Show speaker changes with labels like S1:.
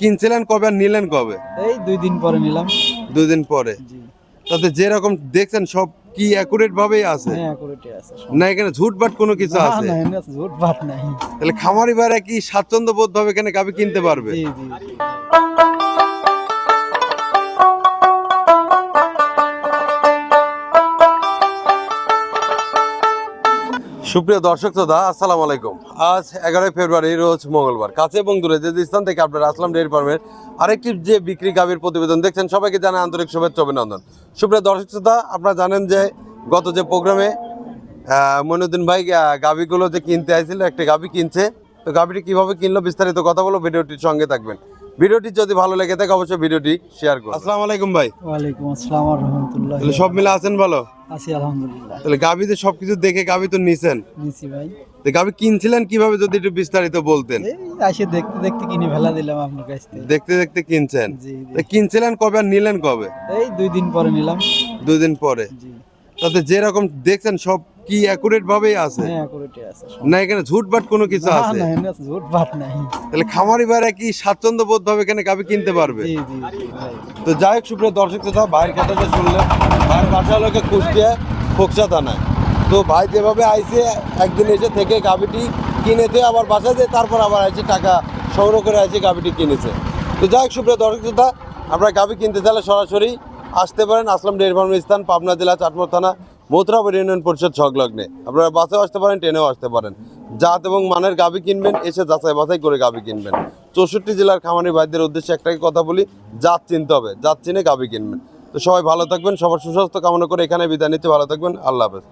S1: কিনছিলেন কবে আর নিলেন কবে?
S2: এই দুই দিন পরে নিলাম।
S1: দুই দিন পরে? তাতে যেরকম দেখছেন সব কি অ্যাকুরেট ভাবেই আছে?
S2: হ্যাঁ।
S1: না এখানে ঝুটবাট কোনো কিছু আছে?
S2: না, এমনি আছে, ঝুট ভাট নাই।
S1: তাহলে খামারি ভাইরা কি স্বাচ্ছন্দ্য বোধ ভাবে এখানে গাবি কিনতে পারবে?
S2: জি জি।
S1: সুপ্রিয় দর্শক শ্রোতা, আসসালামু আলাইকুম। আজ এগারোই ফেব্রুয়ারি, রোজ মঙ্গলবার। কাছে এবং দূরে যে স্থান থেকে আপনারা আসলাম ডেয়ারি ফার্মের আরেকটি যে বিক্রি গাভীর প্রতিবেদন দেখছেন, সবাইকে জানাই আন্তরিক শুভেচ্ছা, অভিনন্দন। সুপ্রিয় দর্শক শ্রোতা, আপনারা জানেন যে গত যে প্রোগ্রামে মইনুদ্দিন ভাই গাভীগুলো যে কিনতে আইছিল, একটা গাভী কিনছে। তো গাভীটি কীভাবে কিনলো বিস্তারিত কথা বলো ভিডিওটির সঙ্গে থাকবেন। ভিডিওটি যদি ভালো লেগে থাকে অবশ্যই ভিডিওটি শেয়ার করুন আসসালামু আলাইকুম ভাই।
S2: ওয়ালাইকুম আসসালাম রহমতুল্লাহ
S1: তাহলে সব মিলে আছেন ভালো?
S2: আছি আলহামদুলিল্লাহ।
S1: তাহলে গাভীতে সবকিছু দেখে গাভী তো নিছেন।
S2: নিছি ভাই।
S1: তো গাভী কিনছিলেন কীভাবে যদি একটু বিস্তারিত বলতেন?
S2: এই আসে দেখতে দেখতে কিনে ফেলা দিলাম আপনার কাছ থেকে।
S1: দেখতে দেখতে কিনছেন?
S2: জি।
S1: তো কিনছিলেন কবে আর নিলেন কবে?
S2: এই দুই দিন পরে নিলাম।
S1: দুই দিন পরে।
S2: জি।
S1: তাতে যেরকম দেখছেন সব কি অ্যাকুরেট ভাবেই আছে?
S2: হ্যাঁ আছে
S1: না এখানে ঝুটবাট কোনো কিছু আছে?
S2: না, আছে, নাই।
S1: তাহলে খামারি ভাইরা কি স্বাচ্ছন্দ্য বোধ ভাবে এখানে গাভী কিনতে পারবে?
S2: জি জি জি
S1: তো যাই হোক সুপ্রিয় দর্শক শ্রোতা ভাইয়ের কথাটা শুনলেন। ভাইয়ের বাসা লোকে কুষ্টিয়া ফোকসা থানায়। তো ভাই যেভাবে আইসে একদিন এসে থেকে গাভীটি কিনেছে আবার বাসা দিয়ে তারপর আবার আইসে টাকা সংগ্রহ করে আইসে গাভীটি কিনেছে। তো যাই হোক সুপ্রিয় দর্শক শ্রোতা আপনারা গাভী কিনতে চাইলে সরাসরি আসতে পারেন আসলাম ডেয়ারি ফার্মের স্থান, পাবনা জেলা, চাটমোর থানা মথুরাপুর ইউনিয়ন পরিষদ সংলগ্নে। আপনারা বাসেও আসতে পারেন, ট্রেনেও আসতে পারেন। জাত এবং মানের গাভী কিনবেন, এসে যাচাই বাছাই করে গাভী কিনবেন। চৌষট্টি জেলার খামারি ভাইদের উদ্দেশ্যে একটাই কথা বলি, জাত চিনতে হবে, জাত চিনে গাবি কিনবেন। তো সবাই ভালো থাকবেন, সবার সুস্বাস্থ্য কামনা করে এখানে বিদায় নিতে ভালো থাকবেন, আল্লাহ হাফেজ।